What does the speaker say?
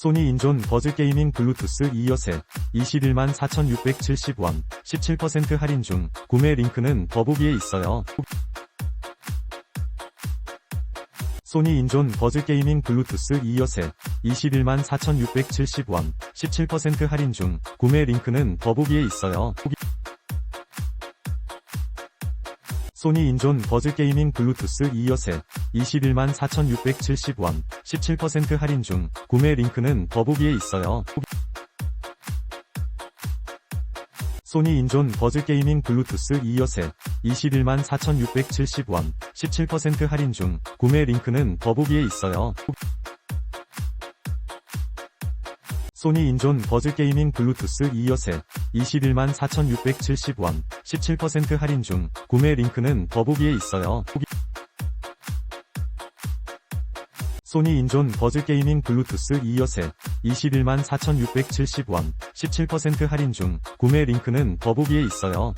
소니 인존 버즈 게이밍 블루투스 2어셋 21만 4,670원 17% 할인 중 구매 링크는 더보기에 있어요. 소니 인존 버즈 게이밍 블루투스 2어셋 21만 4,670원 17% 할인 중 구매 링크는 더보기에 있어요. 소니 인존 버즈 게이밍 블루투스 2어셋 21만 4,670원 17% 할인 중 구매 링크는 더보기에 있어요. 소니 인존 버즈 게이밍 블루투스 2어셋 21만 4,670원 17% 할인 중 구매 링크는 더보기에 있어요. 소니 인존 버즈 게이밍 블루투스 2어셋 21만 4,670원 17% 할인 중 구매 링크는 더보기에 있어요. 소니 인존 버즈 게이밍 블루투스 2어셋 21만 4,670원 17% 할인 중 구매 링크는 더보기에 있어요.